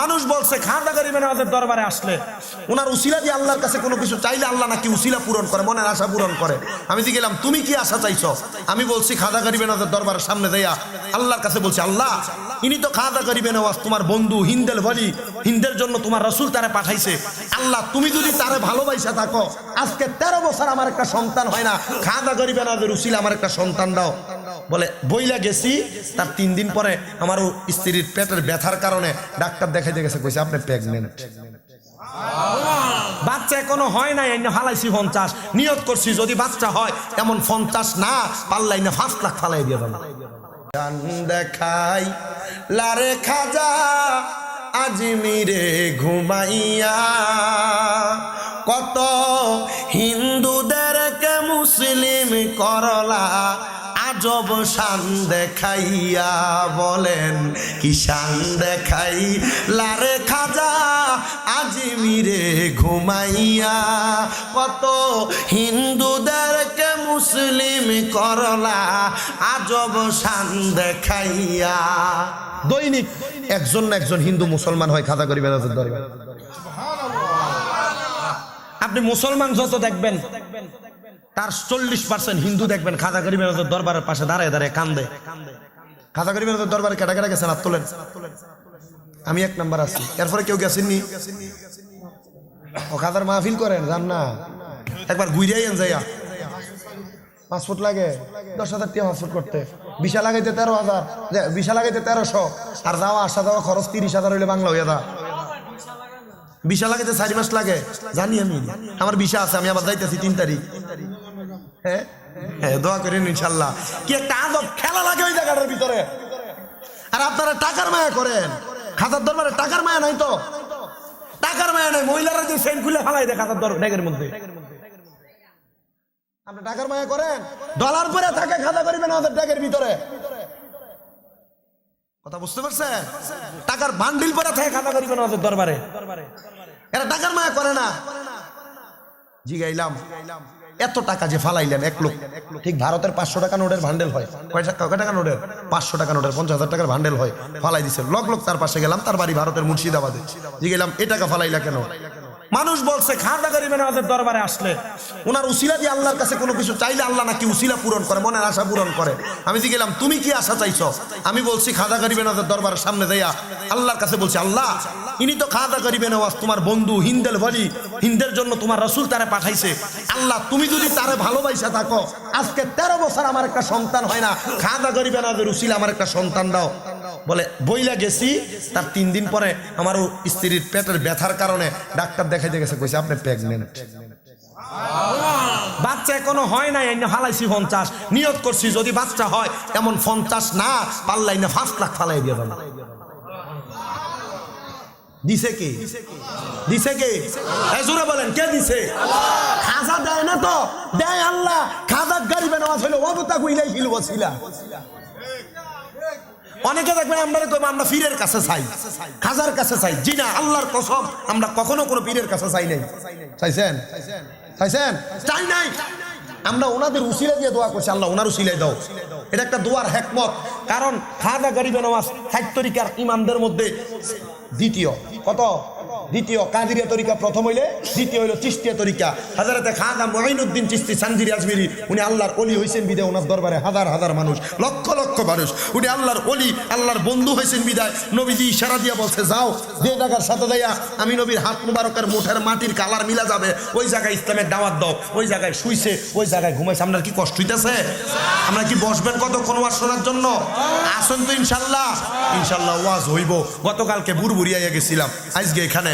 মানুষ বলছে খাদা গরিবে নওয়াজের দরবারে আসলে। ওনার উসিলা দিয়ে আল্লাহর কাছে কোনো কিছু চাইলে আল্লাহ নাকি উসিলা পূরণ করে, মনের আশা পূরণ করে। আমি তো গেলাম, তুমি কি আশা চাইছো? আমি বলছি খাদা গরিবে নওয়াজের দরবারের সামনে দেয়া। আল্লাহর কাছে বলছি, আল্লাহ, ইনি তো খাদা গরিবে নওয়াজ তোমার বন্ধু হিন্দেল বলি, হিন্দের জন্য তোমার রসুল তারে পাঠাইছে। আল্লাহ, তুমি যদি তারে ভালোবাসা থাকো, আজকে তেরো বছর আমার একটা সন্তান হয় না। খাদা গরিবে নওয়াজের উসিলা আমার একটা সন্তান দাও। বলে, বইলা গেছি। তার তিন দিন পরে আমার স্ত্রীর পেটের ব্যথার কারণে ডাক্তার দেখাইতে গেছে, কইছে, আপনি প্রেগনেন্ট বাচ্চা এখনও হয় নাই, এনে ফালাইছি পঞ্চাশ। নিয়ত করছি, যদি বাচ্চা হয় এমন পঞ্চাশ না পাল্লাই না ফার্স্ট লাখ ফালাই দিয়ে দেবো। গান দেখাই, লারে খাজা, আজমিরে ঘুমাইয়া। কত হিন্দুদেরকে মুসলিম করলা আজব শান দেখাইয়া বলেন কি শান দেখাই লারে খাজা আজমিরে ঘুমাইয়া কত হিন্দুদেরকে মুসলিম করলা আজব শান দেখাইয়া। দৈনিক একজন না একজন হিন্দু মুসলমান হয় খাজা দরবার। আপনি মুসলমান যত দেখবেন তার চল্লিশ পার্সেন্ট হিন্দু দেখবেন, খাজা গরিবের দরবারের পাশে দাঁড়ায় দাঁড়ায় কান্দে। খাজা গরিবের দরবারে কেটা কেটা গেছেন তোলেন। আমি এক নাম্বার আছি। এরপরে কেউ গেছেননি? ও খাজার মাহফিল করেন জান না। একবার ঘুরিয়াই যাইয়া। ফুট লাগে, দশ হাজার টাকা ফুট করতে। বিশা লাগাইতে তেরো হাজার। যে- বিশা লাগাইতে তেরোশো। আর যাওয়া আসা যাওয়া খরচ তিরিশ হাজার হইলে বাংলা হইয়া দা বিশা লাগাইতে চারি মাস লাগে। জানি আমি। আমার বিশা আছে, আমি আবার যাইতেছি তিন তারিখ। হ্যাঁ হ্যাঁ দোয়া করেন ইনশাল্লাহ। কি একটা আদব খেলা লাগে ওই জায়গাটার ভিতরে। আর আপনারা টাকার মায়া করেন। খাতার দরবারে টাকার মায়া নাই তো? টাকার মায়া নাই, মহিলারা যে সেন খুলে ফালাই দেয় খাতার দর ব্যাগের মধ্যে। আপনি টাকার মায়া করেন? ডলার পরে থাকে খাতা করিবেন আমাদের ব্যাগের ভিতরে। কথা বুঝতে পারছেন? টাকার বান্ডিল পরে থাকে খাতা করিবেন আমাদের দরবারে। এরা টাকার মায়া করে না। জিগাইলাম। এত টাকা যে ফালাইলেন এক লোক। ঠিক ভারতের পাঁচশো টাকা নোটের ভান্ডেল হয়। কয় টাকা কয় টাকা নোটের? পাঁচশো টাকা নোটের, পঞ্চাশ হাজার টাকার ভান্ডেল হয়। ফালাই দিছে। লক লোক তার পাশে গেলাম, তার বাড়ি ভারতের মুর্শিদাবাদে। জিগেলাম এ টাকা ফালাইলা কেন? মানুষ বলছে খাদা গরিবেন আমাদের দরবারে আসলে। ওনার উসিলা দিয়ে আল্লাহর কাছে কোনো কিছু চাইলে আল্লাহ নাকি উসিলা পূরণ করে, মনের আশা পূরণ করে। আমি তো গেলাম তুমি কি আশা চাইছো? আমি বলছি খাদা গরিবেন আমাদের দরবারের সামনে দেয়া আল্লাহর কাছে বলছি, আল্লাহ ইনি তো খাদা গরিবেন আওয়াজ তোমার বন্ধু হিন্দেল বলি হিন্দের জন্য তোমার রসুল তারে পাঠাইছে। আল্লাহ, তুমি যদি তারে ভালোবাসা থাকো, আজকে তেরো বছর আমার একটা সন্তান হয় না। খাদা গরিবেন আমাদের উসিলা আমার একটা সন্তান দাও। বলে, বইলা গেছি, তার তিন দিন পরে আমার স্ত্রীর পেটের ব্যথার কারণে ডাক্তার দেখাইতে গেছে, কইছে, আপনি প্রেগনেন্ট বাচ্চা এখনও হয় নাই, এনে ফালাইছি পঞ্চাশ। নিয়ত করছি, যদি বাচ্চা হয় এমন পঞ্চাশ না পাল্লাই না ফার্স্ট লাখ ফালাই দিয়ে দেবো। দিছে কে? দিছে কে? জোরে বলেন, কে দিছে? খাজা দেয় না তো? দেয় আল্লাহ। খাজা গাড়িবে নেওয়া ছিল অবতা কইলাই ফিল বসিলা অনেকে দেখবেন আমরা কইবো, আমরা পীরের কাছে চাই। খাজার কাছে চাই। জি না, আল্লাহর কসম, আমরা কখনো কোনো পীরের কাছে চাই নাই। চাইছেন? চাইছেন? চাই নাই? আমরা ওনাদের উসিলা দিয়ে দোয়া করছি, আল্লাহ ওনার উসিলাই দাও। এটা একটা দোয়ার হ্যাকমত কারণ খাদা গরিবে নামাজ ষাট তরিকার ইমামদের মধ্যে দ্বিতীয়। কত? দ্বিতীয় কাদিরিয়া তরিকা প্রথম হইলে, দ্বিতীয় হইল চিস্তিয়া তরিকা। হাজারাতে খাদা মহিনুদ্দিন চিস্তি সানজিরি আজমিরি, উনি আল্লাহর অলি হয়েছেন বিদায় ওনার দরবারে হাজার হাজার মানুষ, লক্ষ লক্ষ মানুষ। উনি আল্লাহর অলি আল্লাহর বন্ধু হয়েছেন বিদায়। নবীজি ইশারা দিয়া বলছে, যাও, যে জায়গার সাথে দেয়া আমি নবীর হাত মুবারকের মুঠের মাটির কালার মিলা যাবে, ওই জায়গায় ইসলামের দাওয়াত দাও, ওই জায়গায় শুইছে, ওই জায়গায় ঘুমাইছে। আপনার কি কষ্ট হইতেছে? আমরা কি বসবেন কতক্ষণ ওয়াজ শোনার জন্য? আসুন তো ইনশাল্লাহ। ইনশাল্লাহ ওয়াজ হইব। গতকালকে বুড়বুড়িয়াইয়া গেছিলাম। আজকে এখানে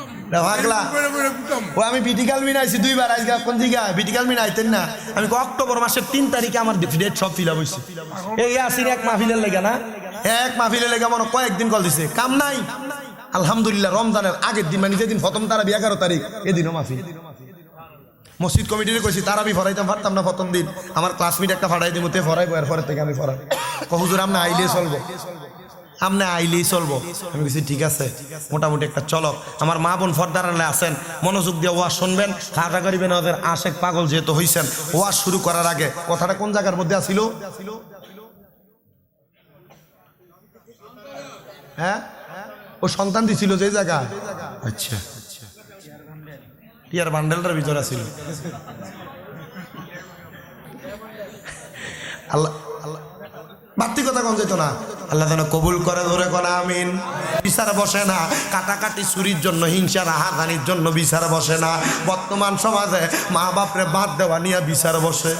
ভাগলা. ও আমি মিনা আইছি দুইবার আজকে কোন দিকে মিনা আইতেন না। আমি কই অক্টোবর মাসের তিন তারিখে আমার ডেট সব ফিল হয়েছে এই আসির এক মাহফিলের লেগে না? এক মাহফিলের লেগে মনে কয়েকদিন কল দিছে। কাম নাই। আলহামদুলিল্লাহ রমজানের আগের দিন মানে যেদিন প্রথম তারা এগারো তারিখ এদিনও মাহফিল। মসজিদ কমিটির কইছি তার আমি ফরাইতাম পারতাম না প্রথম দিন। আমার ক্লাসমেট একটা ফাড়াই দিব তে ফরাইবো এরপরে থেকে আমি ফরাই। কহুজুর আমরা আইলে চলবো। আমনে আইলেই চলবো। আমি বলছি ঠিক আছে, মোটামুটি একটা চলক। আমার মা বোন ফর্দারালে আছেন, মনোযোগ দিয়ে ওয়াজ শুনবেন খাটা করিবেন ওদের আশেক পাগল যেহেতু হইছেন। ওয়াজ শুরু করার আগে, কথাটা কোন জায়গার মধ্যে আসিল হ্যাঁ? ও সন্তান দিছিল যে জায়গা আচ্ছা। টিয়ার বান্ডেলটার ভিতরে আছিল। আল্লাহ আল্লাহ, বাড়তি কথা কম যেত না। আল্লাহ যেন কবুল করে, ধরে কোন, আমিন। বিচার বসে না, কাটাকাটি চুরির জন্য হিংসার রাহাকানির জন্য বিচার বসে না। বর্তমান সমাজে মা বাপরে বাদ দেওয়া নিয়ে বিচার বসে।